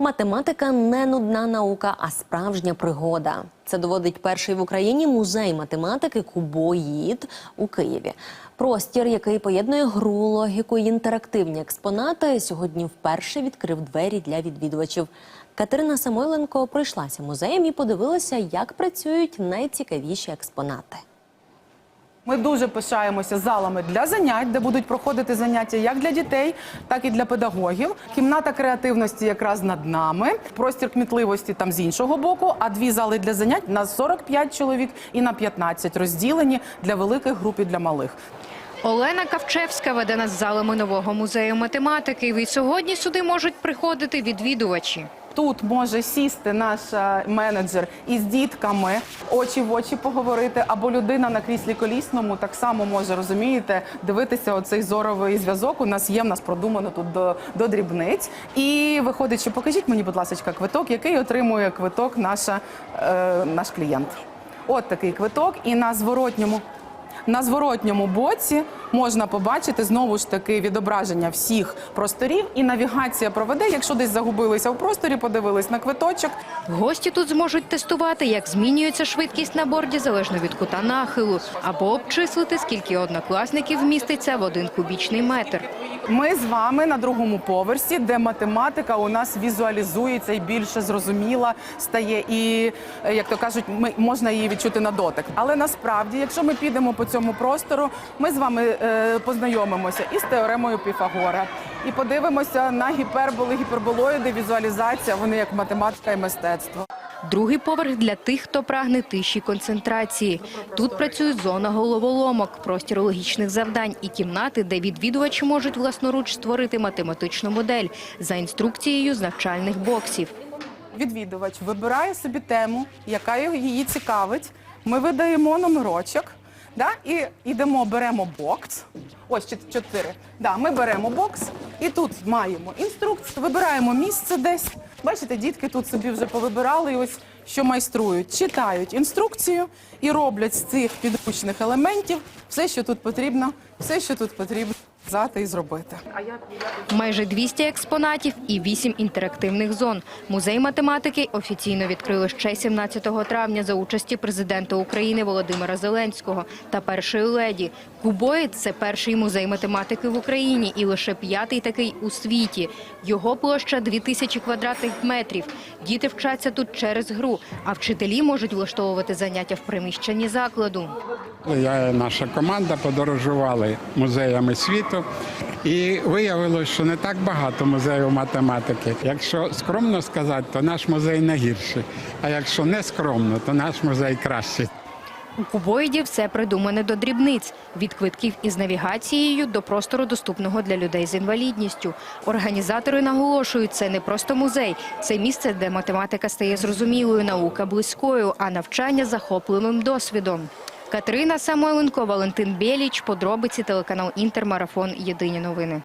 Математика не нудна наука, а справжня пригода. Це доводить перший в Україні музей математики Кубоїд у Києві. Простір, який поєднує гру, логіку і інтерактивні експонати, сьогодні вперше відкрив двері для відвідувачів. Катерина Самойленко пройшлася музеєм і подивилася, як працюють найцікавіші експонати. Ми дуже пишаємося залами для занять, де будуть проходити заняття як для дітей, так і для педагогів. Кімната креативності якраз над нами, простір кмітливості там з іншого боку. А дві зали для занять на 45 чоловік і на 15 розділені для великих груп і для малих. Олена Кавчевська веде нас залами нового музею математики. І сьогодні сюди можуть приходити відвідувачі. Тут може сісти наш е, менеджер із дітками, очі в очі поговорити, або людина на кріслі колісному так само може розумієте дивитися оцей зоровий зв'язок. У нас є в нас продумано тут до, до дрібниць. І виходить, що покажіть мені, будь ласка, квиток, який отримує квиток наша, е, наш клієнт. От такий квиток, і на зворотньому. На зворотньому боці можна побачити знову ж таки відображення всіх просторів, і навігація проведе. Якщо десь загубилися в просторі, подивились на квиточок. Гості тут зможуть тестувати, як змінюється швидкість на борді залежно від кута нахилу, або обчислити, скільки однокласників вміститься в один кубічний метр. Ми з вами на другому поверсі, де математика у нас візуалізується і більше зрозуміла стає, і е, як то кажуть, ми можна її відчути на дотик. Але насправді, якщо ми підемо по цьому простору, ми з вами е, познайомимося із теоремою Піфагора і подивимося на гіперболи, гіперболоїди, візуалізація. Вони як математика і мистецтво. Другий поверх для тих, хто прагне тиші концентрації. Тут працює зона головоломок, простір логічних завдань і кімнати, де відвідувачі можуть власноруч створити математичну модель за інструкцією з навчальних боксів. Відвідувач вибирає собі тему, яка її цікавить. Ми видаємо номерочок. Да? І йдемо, беремо бокс. Ось чот- чотири. Да, ми беремо бокс і тут маємо інструкцію, вибираємо місце десь. Бачите, дітки тут собі вже повибирали ось що майструють. Читають інструкцію і роблять з цих підручних елементів все, що тут потрібно, все, що тут потрібно взяти і зробити. Майже 200 експонатів і 8 інтерактивних зон. Музей математики офіційно відкрили ще 17 травня за участі президента України Володимира Зеленського та першої леді. Кубоїд – це перший музей математики в Україні і лише п'ятий такий у світі. Його площа 2000 квадратних метрів. Діти вчаться тут через гру, а вчителі можуть влаштовувати заняття в приміщенні закладу. Я і наша команда подорожували музеями світу, і виявилось, що не так багато музеїв математики. Якщо скромно сказати, то наш музей не гірший. А якщо не скромно, то наш музей кращий. У кубоїді все придумане до дрібниць від квитків із навігацією до простору доступного для людей з інвалідністю. Організатори наголошують, це не просто музей, це місце, де математика стає зрозумілою, наука близькою, а навчання захопливим досвідом. Катерина Самойленко, Валентин Беліч, подробиці телеканал Інтермарафон. Єдині новини.